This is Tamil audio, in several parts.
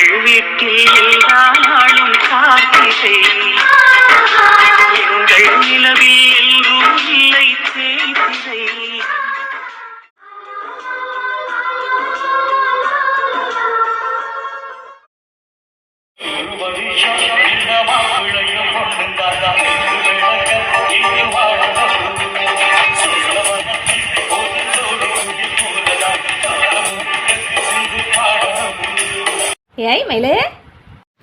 எங்கள் வீட்டில் எல்லா நாளும் காத்திரை. எங்கள் நிலவில் எல்லோரும் இல்லை தேய்திரை. ஏய் மயிலு.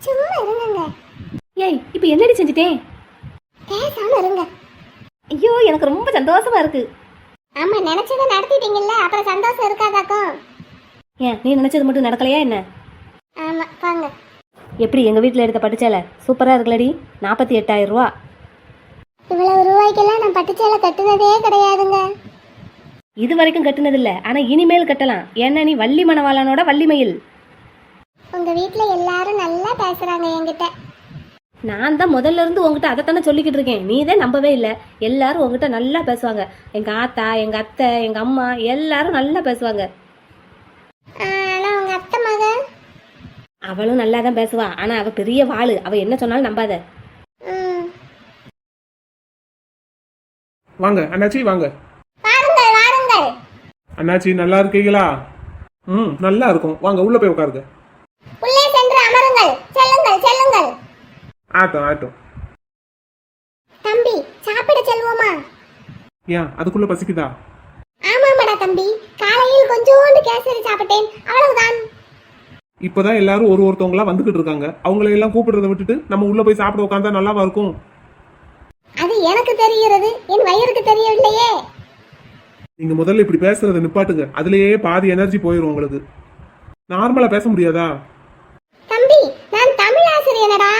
சும்மா இருங்கங்க. ஏய் இப்போ என்னடி செஞ்சுட்டேன் பேசாம இருங்க. ஐயோ எனக்கு ரொம்ப சந்தோஷமா இருக்கு. ஆமா நினைச்சதை நடத்திட்டீங்கல்ல அப்புறம் சந்தோஷம் இருக்காதாக்கும். ஏன் நீ நினைச்சது மட்டும் நடக்கலையா என்ன? ஆமா வாங்க. எப்படி எங்க வீட்டில் எடுத்த பட்டுச்சேலை? சூப்பரா இருக்குல்லடி. நாற்பத்தி எட்டாயிரம் ரூபா. இவ்வளவு ரூபாய்க்கெல்லாம் நான் பட்டுச்சேலை கட்டுனதே கிடையாதுங்க. இது வரைக்கும் கட்டுனதில்ல. ஆனா இனிமேல் கட்டலாம். ஏன்னா நீ வள்ளி மணவாளனோட வள்ளி மயில். உங்க வீட்ல எல்லாரும் நல்லா பேசுறாங்க என்கிட்ட. நான் தான் முதல்ல இருந்து உங்ககிட்ட அதைத்தானே சொல்லிக்கிட்டு இருக்கேன். நீ தான் நம்பவே இல்லை. எல்லாரும் உங்ககிட்ட நல்லா பேசுவாங்க. எங்க ஆத்தா எங்க அத்தை எங்க அம்மா எல்லாரும் நல்லா பேசுவாங்க. ஆனா உங்க அத்தை மக? அவளும் நல்லா தான் பேசுவா. ஆனா அவ பெரிய வாளு. அவ என்ன சொன்னாலும் நம்பாத. வாங்க அண்ணாச்சி வாங்க. வாருங்கள் வாருங்கள். அண்ணாச்சி நல்லா இருக்கீங்களா? ம் நல்லா இருக்கும். வாங்க உள்ள போய் உட்காருங்க. ஆட்டம் ஆட்டம். தம்பி சாப்பிட செல்வோமா? ஏன் அதுக்குள்ள பசிக்குதா? ஆமாமாடா தம்பி காலையில் கொஞ்சோண்டு கேசரி சாப்பிட்டேன் அவ்வளவுதான். இப்போதான் எல்லாரும் ஒரு ஒருத்தவங்களா வந்துகிட்டு இருக்காங்க. அவங்கள எல்லாம் கூப்பிடுறத விட்டுட்டு நம்ம உள்ள போய் சாப்பிட உட்காந்தா நல்லாவா இருக்கும்? அது எனக்கு தெரிகிறது என் வயிறுக்கு தெரியவில்லையே. நீங்க முதல்ல இப்படி பேசுறத நிப்பாட்டுங்க. அதுலயே பாதி எனர்ஜி போயிடும் உங்களுக்கு. நார்மலா பேச முடியாதா? தம்பி நான் தமிழ் ஆசிரியனடா.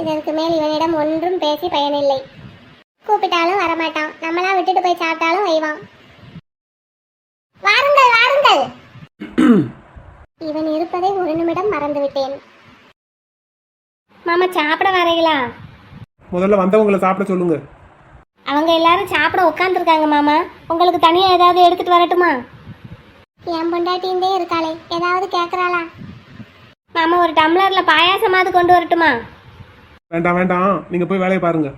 இதற்கு மேல் இவனிடம் ஒன்றும் பேசி பயனில்லை. கூப்பிட்டாலும் வரமாட்டான். நம்மளா விட்டுட்டு போய் சாப்பிட்டாலும் வைவான் வாருங்கள் வாருங்கள். இவன் இருப்பதை ஒரு நிமிடம் மறந்துவிட்டேன். மாமா சாப்பிட வரீங்களா? முதல்ல வந்தவங்கள சாப்பிட சொல்லுங்க. அவங்க எல்லாரும் சாப்பிட உட்காந்துருக்காங்க மாமா. உங்களுக்கு தனியா ஏதாவது எடுத்துட்டு வரட்டுமா? என் பொண்டாட்டின்றே இருக்காளே. ஏதாவது கேக்குறாளா? மாமா ஒரு டம்ளர்ல பாயாசமாவது கொண்டு வரட்டுமா? வேண்டாம் வேண்டாம். நீங்க போய் வேலையை பாருங்க.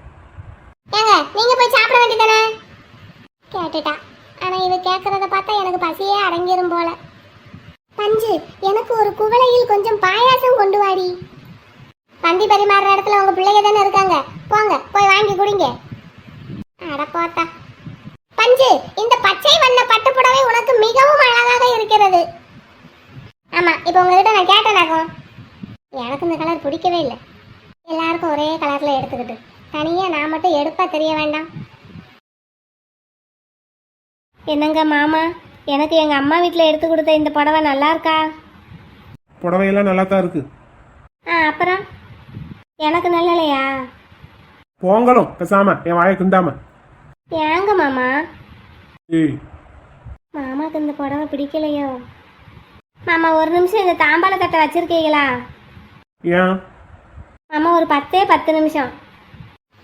ஏங்க நீங்க போய் சாப்பிட வேண்டியதானே? கேட்டுட்டா. ஆனா இவ கேக்குறத பார்த்தா எனக்கு பசியே அடங்கிரும் போல. பஞ்சு எனக்கு ஒரு குவளையில் கொஞ்சம் பாயாசம் கொண்டு வாடி. பந்தி பரிமாறுற இடத்துல உங்க பிள்ளைங்க தானே இருக்காங்க. போங்க போய் வாங்கி குடிங்க. அட போத்தா. பஞ்சு இந்த பச்சை வண்ண பட்டுப்புடவை உனக்கு மிகவும் அழகாக இருக்கிறது. ஆமா இப்போ உங்ககிட்ட நான் கேட்டேனாக்கும். எனக்கு இந்த கலர் பிடிக்கவே இல்லை. எல்லாருக்கும் ஒரே கலர்ல எடுத்துக்கிட்டு. தனியா நான் மட்டும் எடுப்பா தெரிய வேண்டாம். என்னங்க மாமா எனக்கு எங்க அம்மா வீட்டில் எடுத்து கொடுத்த இந்த புடவை நல்லா இருக்கா? புடவையெல்லாம் நல்லா தான் இருக்கு. ஆ அப்புறம்? எனக்கு நல்லலையா? போங்களும் பேசாம என் வாயை திண்டாம ஏங்க மாமா? ஏய். மாமாக்கு இந்த புடவை பிடிக்கலையோ? மாமா ஒரு நிமிஷம் இந்த தாம்பாள தட்டை வச்சிருக்கீங்களா? ஏன்? மாமா ஒரு பத்தே பத்து நிமிஷம்.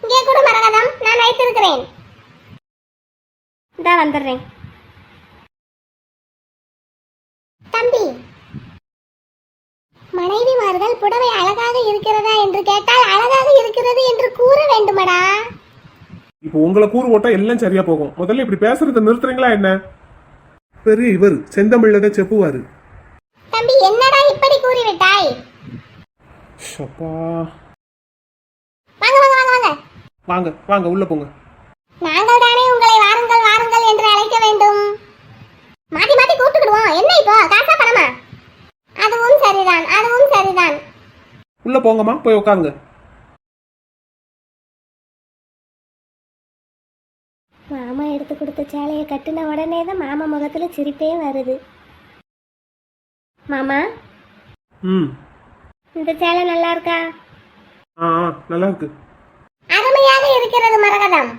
இங்கே கூட மரகதம் நான் வைத்திருக்கிறேன் இந்தா வந்துடுறேன். தம்பி மனைவிமார்கள் புடவை அழகாக இருக்கிறதா என்று கேட்டால் அழகாக இருக்கிறது என்று கூற வேண்டுமடா. இப்போ உங்களை கூறு ஓட்டா எல்லாம் சரியா போகும். முதல்ல இப்படி பேசுறத நிறுத்துறீங்களா என்ன? பெரிய இவர் செந்தமிழ்ல தான் செப்புவாரு. தம்பி என்னடா இப்படி கூறிவிட்டாய்? ஷப்பா. வாங்க வாங்க வாங்க வாங்க. வாங்க வாங்க உள்ள போங்க. நாங்கள் தானே உங்களை வாருங்கள் வாருங்கள் என்று அழைக்க வேண்டும். மாத்தி மாத்தி கூப்பிட்டுக்கிடுவோம் என்ன இப்போ? காசா பணமா? அதுவும் சரிதான் அதுவும் சரிதான். உள்ள போங்கம்மா போய் உட்காருங்க மாமா எடுத்து கொடுத்த சேலையை கட்டின உடனே தான் மாமா முகத்துல சிரிப்பே வருது. மாமா? ம். இந்த சேலை நல்லா இருக்கா ஆ நல்லா இருக்கு அருமையாக இருக்கிறது மரகதம்.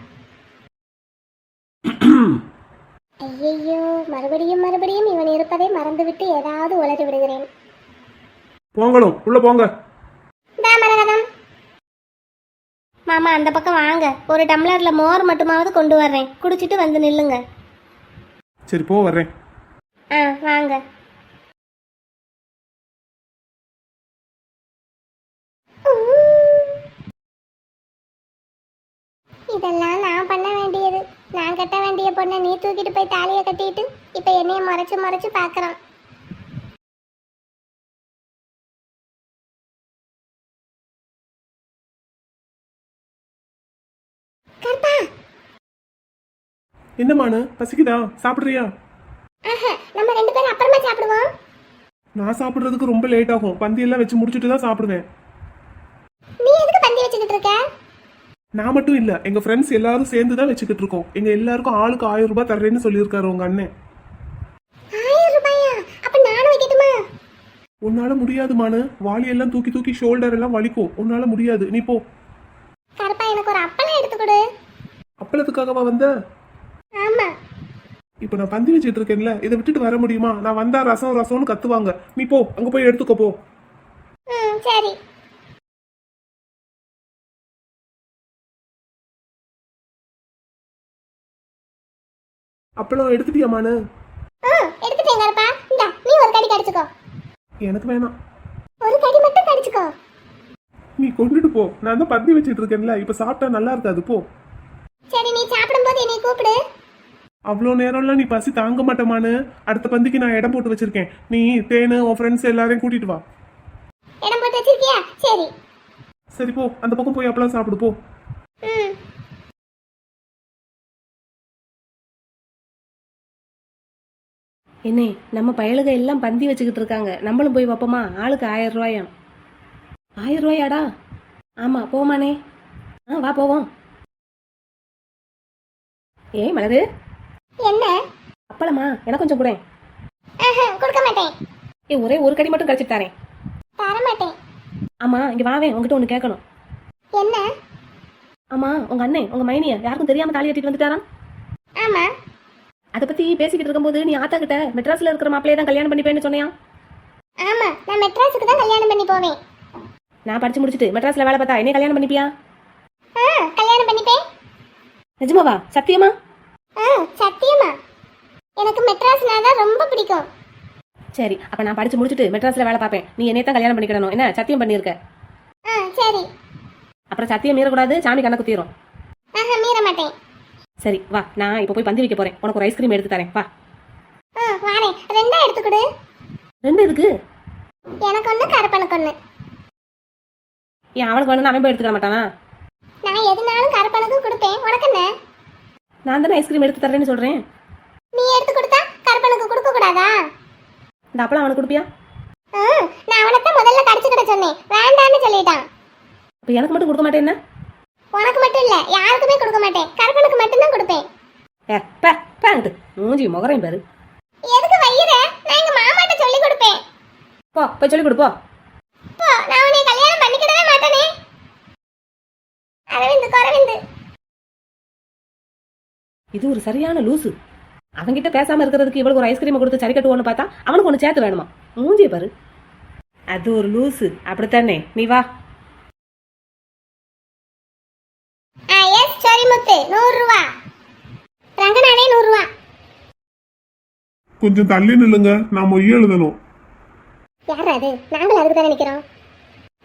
ஐயையோ மறுபடியும் மறுபடியும் இவன் இருப்பதை மறந்துவிட்டு ஏதாவது உளறி விடுகிறேன். போங்களும் உள்ள போங்க. இந்தா மரகதம். மாமா அந்த பக்கம் வாங்க. ஒரு டம்ளர்ல மோர் மட்டுமாவது கொண்டு வர்றேன். குடிச்சிட்டு வந்து நில்லுங்க. சரி போ வர்றேன். ஆ வாங்க. இதெல்லாம் நான் பண்ண வேண்டியது. நான் கட்ட வேண்டிய பொண்ணை நீ தூக்கிட்டு போய் தாலியை கட்டிட்டு இப்ப என்னைய மறைச்சு மறைச்சு பாக்குறான் கற்பா என்னமானு பசிக்குதா? சாப்பிடுறியா? ஆஹா நம்ம ரெண்டு பேரும் அப்புறமா சாப்பிடுவோம். நான் சாப்பிடுறதுக்கு ரொம்ப லேட் ஆகும். பந்தி எல்லாம் வச்சு முடிச்சுட்டு தான் சாப்பிடுவேன். நீ எதுக்கு பந்தி வச்சுக்கிட்டு இருக்க? நான் மட்டும் இல்ல எங்க ஃப்ரெண்ட்ஸ் எல்லாரும் சேர்ந்து தான் வச்சுக்கிட்டு இருக்கோம். எங்க எல்லாருக்கும் ஆளுக்கு ஆயிரம் ரூபாய் தர்றேன்னு சொல்லியிருக்காரு உங்க அண்ணன். உன்னால முடியாதுமானு வாளி எல்லாம் தூக்கி தூக்கி ஷோல்டர் எல்லாம் வலிக்கும். உன்னால முடியாது. நீ போ. கருப்பா எனக்கு ஒரு அப்பளம் எடுத்து கொடு. அப்பளத்துக்காகவா வந்த? ஆமா. இப்ப நான் பந்தி வச்சுட்டு இருக்கேன்ல இதை விட்டுட்டு வர முடியுமா? நான் வந்தா ரசம் ரசம்னு கத்துவாங்க. நீ போ அங்க போய் எடுத்துக்கோ போ. சரி. அப்பளம் எடுத்துட்டியாமானு ம் எடுத்துட்டேன் கருப்பா இந்தா நீ ஒரு கடி கடிச்சுக்கோ. எனக்கு வேணாம். ஒரு கடி மட்டும் கடிச்சுக்கோ. நீ கொண்டுட்டு போ. நான் தான் பந்தி வச்சுட்டு இருக்கேன்ல. இப்ப சாப்பிட்டா நல்லா இருக்காது போ. சரி நீ சாப்பிடும்போது என்னை கூப்பிடு. அவ்வளோ நேரம்லாம் நீ பசி தாங்க மாட்டேமானு அடுத்த பந்திக்கு நான் இடம் போட்டு வச்சிருக்கேன். நீ தேனு உன் ஃப்ரெண்ட்ஸ் எல்லாரையும் கூட்டிட்டு வா. இடம் போட்டு வச்சிருக்கியா? சரி. சரி போ. அந்த பக்கம் போய் அப்பளம் சாப்பிடு போ. ம். என்ன நம்ம பயலுக எல்லாம் பந்தி வச்சுக்கிட்டு இருக்காங்க. நம்மளும் போய் வைப்போமா ஆளுக்கு ஆயிரம் ரூபாயாம் ஆயிரம் ரூபாயாடா? ஆமா போமானே. ஆ வா போவோம். ஏய் மலரு. என்ன? அப்பளமா எனக்கு கொஞ்சம் கூட. கொடுக்க மாட்டேன். ஏ ஒரே ஒரு கடி மட்டும் கடிச்சிட்டு தரேன். தர மாட்டேன் ஆமா இங்க வாவேன் உங்ககிட்ட ஒன்று கேட்கணும். என்ன? ஆமா உங்க அண்ணன் உங்க மைனிய யாருக்கும் தெரியாம தாலி கட்டிட்டு வந்துட்டாராம்? ஆமா. அதை பத்தி பேசிக்கிட்டு இருக்கும்போது நீ ஆத்தா கிட்ட மெட்ராஸ்ல இருக்கிற மாப்பிளைய தான் கல்யாணம் பண்ணிப்பேன்னு சொன்னியா? ஆமா நான் மெட்ராஸுக்கு தான் கல்யாணம் பண்ணி போவேன். நான் படிச்சு முடிச்சுட்டு மெட்ராஸ்ல வேலை பார்த்தா என்னைய கல்யாணம் பண்ணிப்பியா? ஆ கல்யாணம் பண்ணிப்பேன். நிஜமாவா? சத்தியமா? ஆ சத்தியமா. எனக்கு மெட்ராஸ்னா தான் ரொம்ப பிடிக்கும். சரி அப்ப நான் படிச்சு முடிச்சுட்டு மெட்ராஸ்ல வேலை பார்ப்பேன். நீ என்னைய தான் கல்யாணம் பண்ணிக்கிடணும். என்ன சத்தியம் பண்ணியிருக்க? ஆ சரி. அப்புறம் சத்தியம் மீறக்கூடாது சாமி கணக்கு தீரும் ஆஹா மீற மாட்டேன் சரி வா நான் இப்போ போய் பந்தி வைக்க போறேன். உனக்கு ஒரு ஐஸ்கிரீம் எடுத்து தரேன். வா. ஆ வாரேன் ரெண்டா எடுத்து கொடு. ரெண்டு எதுக்கு? எனக்கு ஒன்று கருப்பனுக்கு ஒன்று ஏன் அவனுக்கு வேணும்னு அவன் போய் எடுத்துக்க மாட்டானா? நான் எதுனாலும் கருப்பனுக்கும் கொடுப்பேன். உனக்கு என்ன? நான் தானே ஐஸ்கிரீம் எடுத்து தரேன்னு சொல்றேன். நீ எடுத்து கொடுத்தா கருப்பனுக்கு கொடுக்க கூடாதா? இந்த அப்பளம் அவனுக்கு கொடுப்பியா? நான் அவனைத்தான் முதல்ல கடிச்சுக்கிட சொன்னேன். வேண்டான்னு சொல்லிட்டான். இப்போ எனக்கு மட்டும் கொடுக்க மாட்டேன் என்ன? உனக்கு மட்டும் இல்ல யாருக்குமே கொடுக்க மாட்டேன். கருப்பனுக்கு மட்டும்தான் கொடுப்பேன். ஏ பே பேங்கிட்டு மூஞ்சி முகரையும் பாரு. எதுக்கு வையிற? நான் எங்க மாமாட்ட சொல்லி கொடுப்பேன். போ போய் சொல்லி கொடு போ. நான் உன்னை கல்யாணம் பண்ணிக்கிடவே மாட்டேனே. அரவிந்த் அரவிந்த். இது ஒரு சரியான லூசு. அவன்கிட்ட பேசாம இருக்கிறதுக்கு இவளுக்கு ஒரு ஐஸ்கிரீமை கொடுத்து சரி கட்டுவோன்னு பார்த்தா அவனுக்கு ஒன்று சேர்த்து வேணுமா? மூஞ்சிய பாரு. அது ஒரு லூசு. அப்படித்தானே? நீ வா. சரி முத்து நூறு ரூபா ரங்கநாதே நூறு ரூபா கொஞ்சம் தள்ளி நில்லுங்க நான் மொய் எழுதணும். யார் அது? நாங்களும் அதுக்கு தானே நிக்கிறோம்.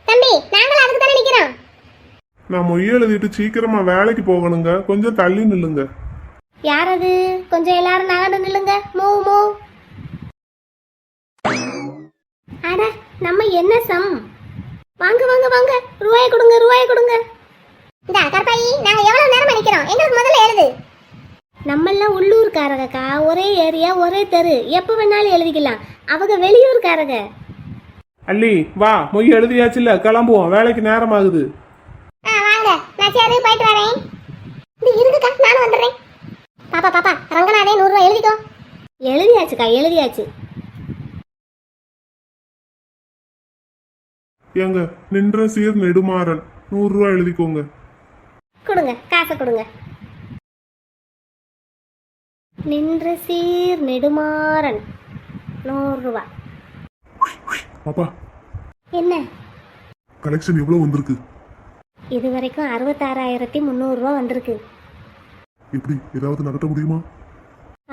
தம்பி நாங்களும் அதுக்கு தானே நிக்கிறோம். நான் மொய் எழுதிட்டு சீக்கிரமா வேலைக்கு போகணுங்க கொஞ்சம் தள்ளி நில்லுங்க. யார் அது? கொஞ்சம் எல்லாரும் நகர்ந்து நில்லுங்க மூவ் மூவ் அட நம்ம என்ன சம்? வாங்க வாங்க வாங்க ரூபாய் கொடுங்க ரூபாய் கொடுங்க. இந்த கருப்பாயி நாங்க எவ்வளவு நேரம் நிக்கிறோம்? எங்களுக்கு முதல்ல எழுது. நம்மெல்லாம் உள்ளூர்காரங்கக்கா ஒரே ஏரியா ஒரே தெரு. எப்போ வேணாலும் எழுதிக்கலாம். அவங்க வெளியூர்காரங்க. அள்ளி வா. மொய் எழுதியாச்சுல்ல? கிளம்புவோம். வேலைக்கு நேரம் ஆகுது ஆ வாங்க. நான் சரி போயிட்டு வரேன். இந்த இருக்குக்கா நானும் வந்துடுறேன். பாப்பா பாப்பா ரங்கநாதே நூறுரூவா எழுதிக்கோ. எழுதியாச்சுக்கா எழுதியாச்சு. ஏங்க நின்ற சீர் நெடுமாறன். நூறு ரூபாய் எழுதிக்கோங்க. கொடுங்க காசை கொடுங்க. நின்று சீர் நெடுமாறன் நூறுரூவா பாப்பா. என்ன? கலெக்ஷன் எவ்வளவு வந்திருக்கு? இது வரைக்கும் அறுபத்தாறாயிரத்தி முந்நூறுரூவா வந்திருக்கு. எப்படி ஏதாவது நகட்ட முடியுமா?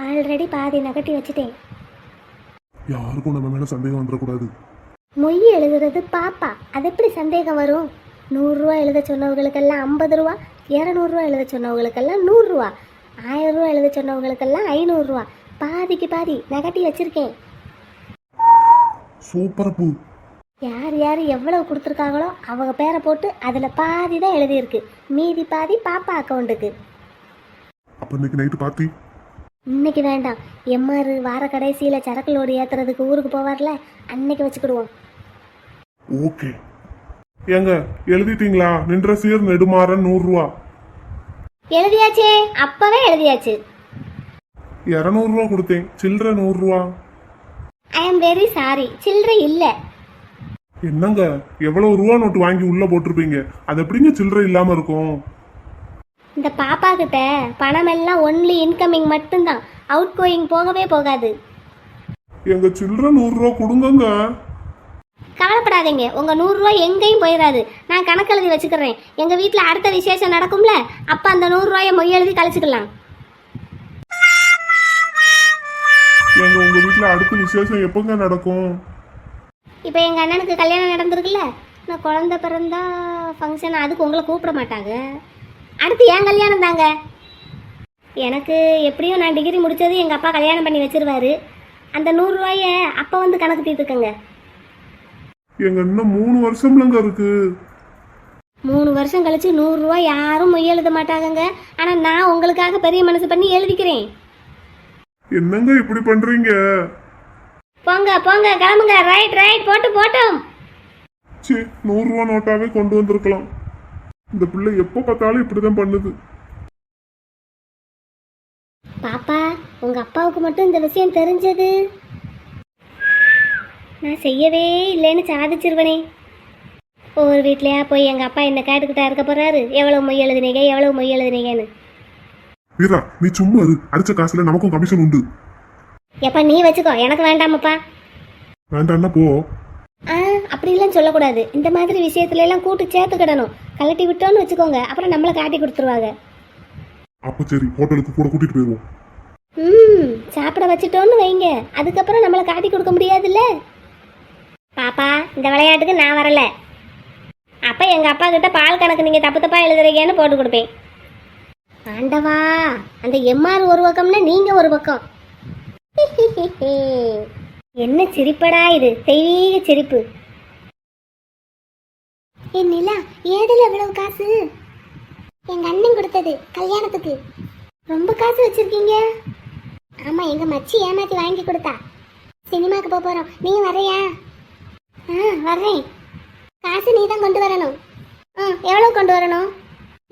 ஆல்ரெடி பாதி நகட்டி வச்சுட்டேன். யாருக்கும் நம்ம மேல சந்தேகம் வந்துடக்கூடாது. மொய் எழுதுறது பாப்பா. அது எப்படி சந்தேகம் வரும்? நூறுரூவா எழுத சொன்னவங்களுக்கெல்லாம் ஐம்பது ரூபா இரநூறுவா எழுத சொன்னவங்களுக்கெல்லாம் நூறுரூவா. ஆயிரம் ரூபா எழுத சொன்னவங்களுக்கெல்லாம் ஐநூறுரூவா. பாதிக்கு பாதி நகட்டி வச்சிருக்கேன். சூப்பர் பூ. யார் யார் எவ்வளவு கொடுத்துருக்காங்களோ அவங்க பேரை போட்டு அதில் பாதி தான் எழுதியிருக்கு. மீதி பாதி பாப்பா அக்கௌண்ட்டுக்கு அப்ப இன்னைக்கு நைட்டு பாத்தி இன்னைக்கு வேண்டாம். எம்ஆர் வார கடைசியில் சரக்கு லோடு ஏற்றுறதுக்கு ஊருக்கு போவார்ல அன்னைக்கு வச்சுக்கிடுவோம். ஓகே ஏங்க எழுதிட்டீங்களா? நின்ற சீர் நெடுமாறன் நூறு ரூபா எழுதியாச்சே அப்பவே எழுதியாச்சு. இருநூறு ரூபா கொடுத்தேன் சில்லற நூறு ரூபா ஐ ஆம் வெரி சாரி சில்லறை இல்லை. என்னங்க எவ்வளவு ரூபா நோட்டு வாங்கி உள்ள போட்டிருப்பீங்க? அது எப்படிங்க சில்லறை இல்லாம இருக்கும்? இந்த பாப்பா கிட்ட பணம் எல்லாம் ஒன்லி இன்கமிங் மட்டும்தான். அவுட் கோயிங் போகவே போகாது. எங்க சில்லற நூறு ரூபா கொடுங்கங்க. கவலைப்படாதீங்க. உங்க நூறுரூவா எங்கேயும் போயிடாது நான் கணக்கு எழுதி வச்சுக்கிறேன். எங்க வீட்டில் அடுத்த விசேஷம் நடக்கும்ல அப்ப அந்த நூறுரூவாயை மொய் எழுதி கழிச்சுக்கலாம். எங்க உங்க வீட்டுல அடுத்த விசேஷம் எப்பங்க நடக்கும்? இப்போ எங்க அண்ணனுக்கு கல்யாணம் நடந்திருக்குல்ல? நான் குழந்த பிறந்தா ஃபங்க்ஷன் அதுக்கு உங்களை கூப்பிட மாட்டாங்க. அடுத்து என் கல்யாணம் தாங்க? எனக்கு எப்படியும் நான் டிகிரி முடிச்சது எங்கள் அப்பா கல்யாணம் பண்ணி வச்சிருவாரு. அந்த நூறுரூவாய அப்போ வந்து கணக்கு தீர்த்துக்கங்க. எங்க இன்னும் மூணு வருஷம்லங்க இருக்கு மூணு வருஷம் கழிச்சு நூறுரூவா யாரும் மொய் எழுத மாட்டாங்கங்க. ஆனால் நான் உங்களுக்காக பெரிய மனசு பண்ணி எழுதிக்கிறேன். என்னங்க இப்படி பண்றீங்க? போங்க போங்க கிளம்புங்க. ரைட் ரைட் போட்டு போட்டோம். ச்சே நூறு ரூபா நோட்டாவே கொண்டு வந்திருக்கலாம். இந்த பிள்ளை எப்போ பார்த்தாலும் இப்படிதான் பண்ணுது. பாப்பா உங்க அப்பாவுக்கு மட்டும் இந்த விஷயம் தெரிஞ்சது. நான் செய்யவே இல்லைன்னு சாதிச்சிருவனே. ஒவ்வொரு வீட்லயா போய் எங்க அப்பா என்ன கேட்டுக்கிட்டா இருக்க போறாரு? எவ்வளவு மொய் எழுதுனீங்க எவ்வளவு மொய் எழுதுனீங்கன்னு. வீரா நீ சும்மா இரு. அடிச்ச காசுல நமக்கும் கமிஷன் உண்டு. எப்ப நீ வச்சுக்கோ. எனக்கு வேண்டாமப்பா. வேண்டாம்னா போ. ஆ அப்படிலாம் சொல்லக்கூடாது. இந்த மாதிரி விஷயத்துல எல்லாம் கூட்டு சேர்த்துக்கிடணும். கழட்டி விட்டோன்னு வச்சுக்கோங்க. அப்புறம் நம்மளை காட்டி கொடுத்துருவாங்க. அப்ப சரி ஹோட்டலுக்கு கூட கூட்டிட்டு போயிருவோம். ம் சாப்பிட வச்சுட்டோன்னு வைங்க. அதுக்கப்புறம் நம்மளை காட்டி கொடுக்க முடியாதுல்ல? பாப்பா இந்த விளையாட்டுக்கு நான் வரல. அப்போ எங்கள் அப்பா கிட்ட பால் கணக்கு நீங்கள் தப்பு தப்பாக எழுதுறீங்கன்னு போட்டு கொடுப்பேன். ஆண்டவா அந்த எம்ஆர் ஒரு பக்கம்னா நீங்கள் ஒரு பக்கம். என்ன சிரிப்படா இது? தெய்வீக சிரிப்பு. என் நிலா ஏதுல எவ்வளவு காசு? எங்க அண்ணன் கொடுத்தது கல்யாணத்துக்கு. ரொம்ப காசு வச்சிருக்கீங்க. ஆமா எங்க மச்சி ஏமாத்தி வாங்கி கொடுத்தா. சினிமாக்கு போக போறோம். நீ வரையா ஆ வர்றேன். காசு நீ தான் கொண்டு வரணும். ஆ எவ்வளோ கொண்டு வரணும்?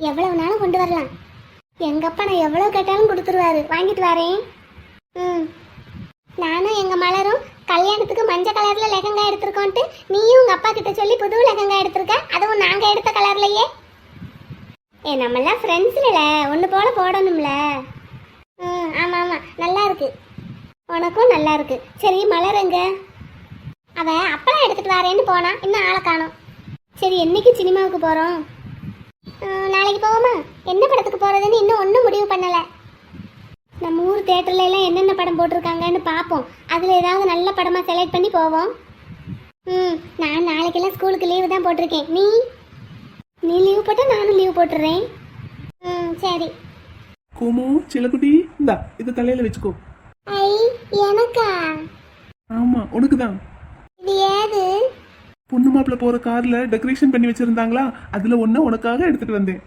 எவ்வளோ வேணாலும் கொண்டு வரலாம். எங்கப்பா நான் எவ்வளோ கேட்டாலும் கொடுத்துருவாரு. வாங்கிட்டு வரேன். ம் நானும் எங்கள் மலரும் கல்யாணத்துக்கு மஞ்சள் கலரில் லெகங்காய் எடுத்துருக்கோன்ட்டு நீயும் உங்கள் அப்பா கிட்ட சொல்லி புது லெகங்காய் எடுத்திருக்க. அதுவும் நாங்கள் எடுத்த கலர்லையே. ஏ நம்மளாம் ஃப்ரெண்ட்ஸ்ல ஒன்று போல போடணும்ல. ம் ஆமாம் ஆமாம் நல்லா இருக்கு. உனக்கும் நல்லா இருக்கு. சரி மலருங்க அவ அப்பளம் எடுத்துட்டு வரேன்னு போனா இன்னும் ஆளை காணோம். சரி என்னைக்கு சினிமாவுக்கு போகிறோம் நாளைக்கு போவோமா? என்ன படத்துக்கு போகிறதுன்னு இன்னும் ஒன்றும் முடிவு பண்ணலை. நம்ம ஊர் தேட்டர்ல எல்லாம் என்னென்ன படம் போட்டிருக்காங்கன்னு பார்ப்போம். அதில் ஏதாவது நல்ல படமாக செலக்ட் பண்ணி போவோம். ம் நான் நாளைக்கெல்லாம் ஸ்கூலுக்கு லீவு தான் போட்டிருக்கேன். நீ? நீ லீவ் போட்டா நானும் லீவ் போட்டுறேன். ம் சரி. கோமோ சிலக்குட்டி இந்தா இதை தலையில வச்சுக்கோ. ஐ எனக்கா? ஆமா உனக்கு தான் இது ஏது? பொண்ணு மாப்பிள்ள போற கார்ல டெக்கரேஷன் பண்ணி வச்சிருந்தாங்களா? அதுல ஒண்ணு உனக்காக எடுத்துட்டு வந்தேன்.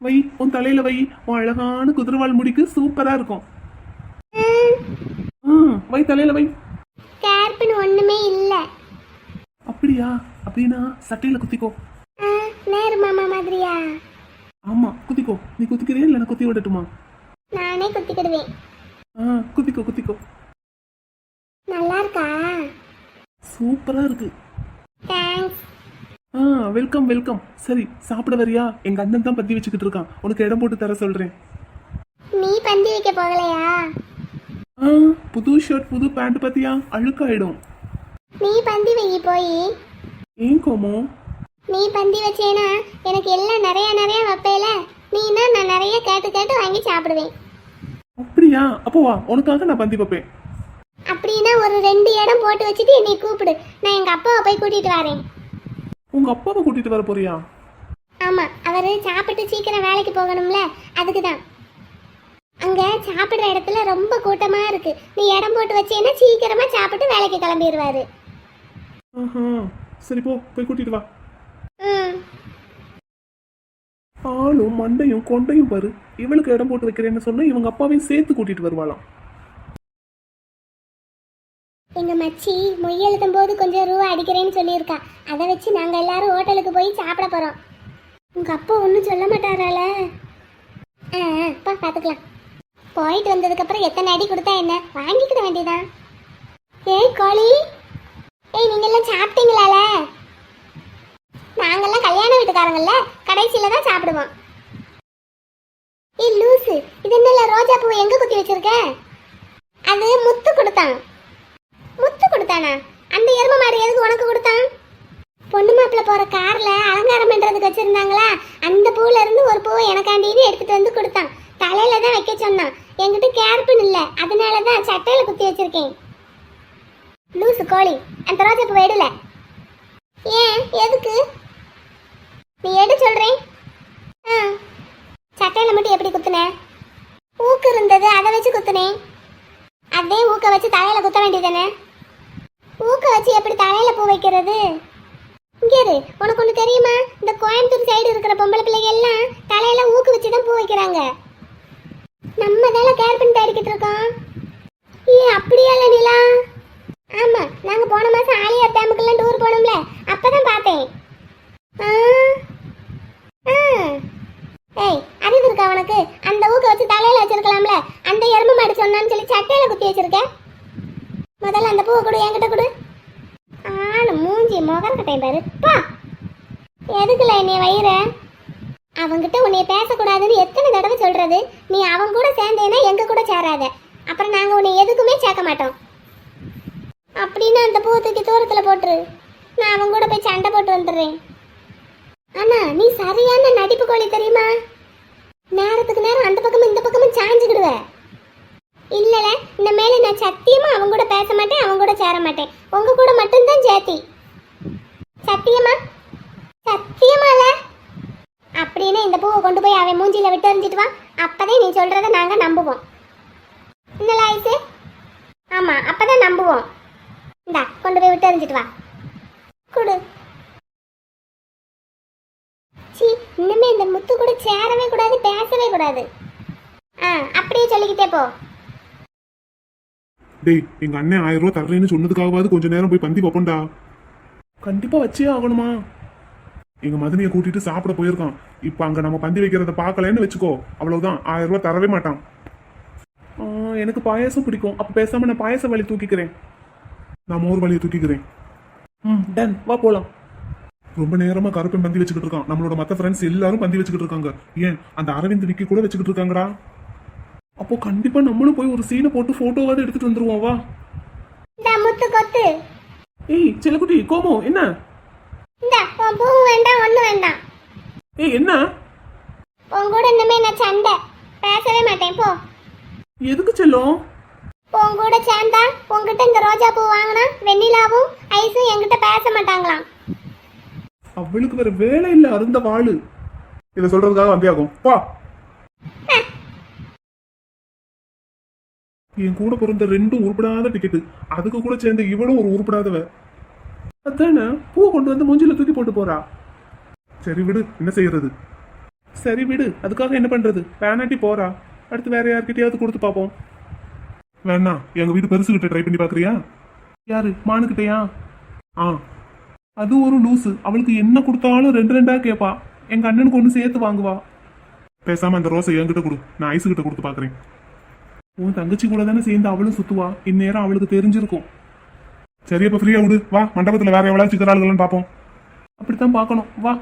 வை உன் தலையில வை. உன் அழகான குதிரவால் முடிக்கு சூப்பரா இருக்கும். ம் வை தலையில வை. கேர்பின் ஒண்ணுமே இல்ல. அப்படியா? அப்படின்னா சட்டையில குத்திக்கோ. ஆ, நேரு மாமா மாதிரியா? ஆமா குத்திக்கோ. நீ குத்திக்கிறியா இல்ல நான் குத்தி விடட்டுமா? நானே குத்திக்கிடுவேன். ஆ குத்திக்கோ குத்திக்கோ. நல்லா இருக்கா? சூப்பரா இருக்கு. ஆ வெல்கம் வெல்கம் சரி சாப்பிட வரியா? எங்க அண்ணன் தான் பத்தி வச்சுக்கிட்டு இருக்கான். உனக்கு இடம் போட்டு தர சொல்றேன். நீ பந்தி வைக்க போகலையா? ஆ புது ஷர்ட் புது பேண்ட் பத்தியா? அழுக்காயிடும். நீ பந்தி வை போய். ஏன் கோமோ? நீ பந்தி வச்சேனா எனக்கு எல்லாம் நிறைய நிறைய வைப்பேல. நீனா நான் நிறைய கேட்டு கேட்டு வாங்கி சாப்பிடுவேன். அப்படியா? அப்போ வா உனக்காக நான் பந்தி வைப்பேன். அப்படின்னா ஒரு ரெண்டு இடம் போட்டு வச்சுட்டு என்னை கூப்பிடு. நான் எங்க அப்பாவை போய் கூட்டிட்டு வரேன். உங்க அப்பாவை கூட்டிட்டு வர போறியா? ஆமா அவரு சாப்பிட்டு சீக்கிரம் வேலைக்கு போகணும்ல அதுக்கு தான் அங்க சாப்பிடுற இடத்துல ரொம்ப கூட்டமா இருக்கு. நீ இடம் போட்டு வச்சேன்னா சீக்கிரமா சாப்பிட்டு வேலைக்கு கிளம்பிடுவாரு ஆஹா சரி போ போய் கூட்டிட்டு வா. ம். ஆளும் மண்டையும் கொண்டையும் பாரு. இவளுக்கு இடம் போட்டு வைக்கிறேன்னு சொன்னா இவங்க அப்பாவையும் சேர்த்து கூட்டிட்டு வருவாளாம். எங்கள் மச்சி மொய் எழுதும் போது கொஞ்சம் ரூபா அடிக்கிறேன்னு சொல்லியிருக்கா. அதை வச்சு நாங்கள் எல்லாரும் ஹோட்டலுக்கு போய் சாப்பிட போகிறோம் உங்கள் அப்பா ஒன்றும் சொல்ல மாட்டாரால? ஆ ஆ, பார்த்துக்கலாம் போயிட்டு வந்ததுக்கப்புறம் எத்தனை அடி கொடுத்தா என்ன? வாங்கிக்கிட வேண்டியதான் ஏய் கோழி. ஏய் நீங்கள்லாம் சாப்பிட்டீங்களால? நாங்கள்லாம் கல்யாண வீட்டுக்காரங்கல்ல. கடைசியில் தான் சாப்பிடுவோம். ஏய் லூசு. இது என்ன ரோஜா பூ எங்கே குத்தி வச்சிருக்க? அது முத்து கொடுத்தான். முத்து கொடுத்தானா? அந்த எரும மாடு எதுக்கு உனக்கு கொடுத்தான்? பொண்ணு மாப்பிள்ள போற கார்ல அலங்காரம் பண்றதுக்கு வச்சிருந்தாங்களா? அந்த பூல இருந்து ஒரு பூவை எனக்காண்டின்னு எடுத்துட்டு வந்து கொடுத்தான். தலையில தான் வைக்க சொன்னான். என்கிட்ட கேர்பின் இல்ல. அதனால தான் சட்டையில குத்தி வச்சிருக்கேன். லூசு கோழி அந்த ரோஜா பூ எடுல. ஏன்? எதுக்கு? நீ எடு சொல்றேன். ஆ. சட்டையில மட்டும் எப்படி குத்துன? ஊக்கு இருந்தது அதை வச்சு குத்துனேன். அதே ஊக்க வச்சு தலையில குத்த வேண்டியதானே ஊக்க வச்சு எப்படி தலையில பூ வைக்கிறது? இங்கே இரு. உனக்கு ஒன்று தெரியுமா? இந்த கோயம்புத்தூர் சைடு இருக்கிற பொம்பளை பிள்ளைங்க எல்லாம் தலையில ஊக்கு வச்சு தான் பூ வைக்கிறாங்க. நம்ம தானே கேர் பண்ணி தயாரிக்கிட்டு இருக்கோம். ஏ அப்படியா இல்லை நிலா? ஆமாம் நாங்கள் போன மாதம் ஆலியார் டேமுக்கெல்லாம் டூர் போனோம்ல அப்பதான் பார்த்தேன். ஆ ஆ. ஏய் அறிவு இருக்கா உனக்கு? அந்த ஊக்க வச்சு தலையில வச்சிருக்கலாம்ல அந்த எறும்பு மாடு சொன்னான்னு சொல்லி சட்டையில குத்தி வச்சிருக்கேன் முதல்ல அந்த பூவை கொடு என்கிட்ட கொடு. ஆளு மூஞ்சி முகம் பாரு. பா. எதுக்குல என்னைய வயிற? அவங்கிட்ட உன்னைய பேசக்கூடாதுன்னு எத்தனை தடவை சொல்றது? நீ அவன் கூட சேர்ந்தேன்னா எங்க கூட சேராத. அப்புறம் நாங்க உன்னை எதுக்குமே சேர்க்க மாட்டோம். அப்படின்னு அந்த பூவை தூக்கி தூரத்துல போட்டுரு. நான் அவன் கூட போய் சண்டை போட்டு வந்துடுறேன். அண்ணா நீ சரியான நடிப்பு கோழி தெரியுமா? நேரத்துக்கு நேரம் அந்த பக்கமும் இந்த பக்கமும் சாஞ்சுக்கிடுவேன் இல்லல இந்த மேல நான் சத்தியமா அவங்க கூட பேச மாட்டேன் அவங்க கூட சேர மாட்டேன். உங்க கூட மட்டும்தான் ஜாதி சத்தியமா? சத்தியமால? அப்படின்னு இந்த பூவை கொண்டு போய் அவன் மூஞ்சில விட்டு எறிஞ்சிட்டு வா. அப்பதான் நீ சொல்றத நாங்க நம்புவோம். என்ன லாய்ஸு ஆமா அப்பதான் நம்புவோம். இந்தா கொண்டு போய் விட்டு எறிஞ்சிட்டு வா. கொடு. சி இன்னுமே இந்த முத்து கூட சேரவே கூடாது பேசவே கூடாது. ஆ அப்படியே சொல்லிக்கிட்டே போ. டேய் எங்க அண்ணன் ஆயிரம் ரூபாய் தர்றேன்னு சொன்னதுக்காகவாது கொஞ்ச நேரம் போய் பந்தி வைப்போம்டா. கண்டிப்பா வச்சே ஆகணுமா? எங்க மதனியை கூட்டிட்டு சாப்பிட போயிருக்கான். இப்ப அங்க நம்ம பந்தி வைக்கிறத பார்க்கலன்னு வச்சுக்கோ. அவ்வளவுதான். ஆயிரம் ரூபாய் தரவே மாட்டான். எனக்கு பாயாசம் பிடிக்கும். அப்ப பேசாம நான் பாயாச வழி தூக்கிக்கிறேன். நான் மோர் வழியை தூக்கிக்கிறேன். ம் டன் வா போலாம். ரொம்ப நேரமா கருப்பன் பந்தி வச்சுக்கிட்டு இருக்கான். நம்மளோட மத்த ஃப்ரெண்ட்ஸ் எல்லாரும் பந்தி வச்சுக்கிட்டு இருக்காங்க. ஏன்? அந்த அரவிந்த் விக்கி கூட வச்சுக்கிட்டு இருக்காங்கடா. அப்போ கண்டிப்பா நம்மளும் போய் ஒரு சீனை போட்டு போட்டோவாவது எடுத்துட்டு வந்துருவோம் வா. இந்த முத்து கொத்து. ஏய் செல்லக்குட்டி கோமோ என்ன? இந்த உன் பூவும் வேண்டாம் ஒண்ணு வேண்டாம். ஏய் என்ன? உன் கூட இனிமே நான் சண்டை. பேசவே மாட்டேன் போ. எதுக்கு செல்லும்? உன் கூட சேர்ந்தா உன்கிட்ட இந்த ரோஜா பூ வாங்கினா வெண்ணிலாவும் ஐஸும் என்கிட்ட பேச மாட்டாங்களாம். அவளுக்கு வேற வேலை இல்ல அருந்த வாளு. இதை சொல்றதுக்காக வந்தியாகும். வா என் கூட பிறந்த ரெண்டும் உருப்படாத டிக்கெட்டு அதுக்கு கூட சேர்ந்த இவளும் ஒரு உருப்படாதவ. அதானே? பூ கொண்டு வந்து மூஞ்சில தூக்கி போட்டு போறா. சரி விடு என்ன செய்யறது? சரி விடு அதுக்காக என்ன பண்றது? வேணாட்டி போறா. அடுத்து வேற யார்கிட்டயாவது கொடுத்து பார்ப்போம் வேணா எங்க வீடு பெருசுகிட்ட ட்ரை பண்ணி பாக்குறியா? யாரு? மானுக்கிட்டயா ஆ. அது ஒரு லூசு. அவளுக்கு என்ன கொடுத்தாலும் ரெண்டு ரெண்டா கேப்பா. எங்க அண்ணனுக்கு ஒன்று சேர்த்து வாங்குவா. பேசாம அந்த ரோஸை என்கிட்ட கொடு. நான் ஐஸு கிட்ட கொடுத்து பாக்குறேன். உன் தங்கச்சி கூட தானே சேர்ந்து அவளும் சுத்துவா? இந்நேரம் அவளுக்கு தெரிஞ்சிருக்கும். சரி அப்ப ஃப்ரீயா விடு. வா மண்டபத்துல வேற எவ்வளவு சித்தராளுகள்னு பாப்போம் அப்படித்தான் பார்க்கணும். வா.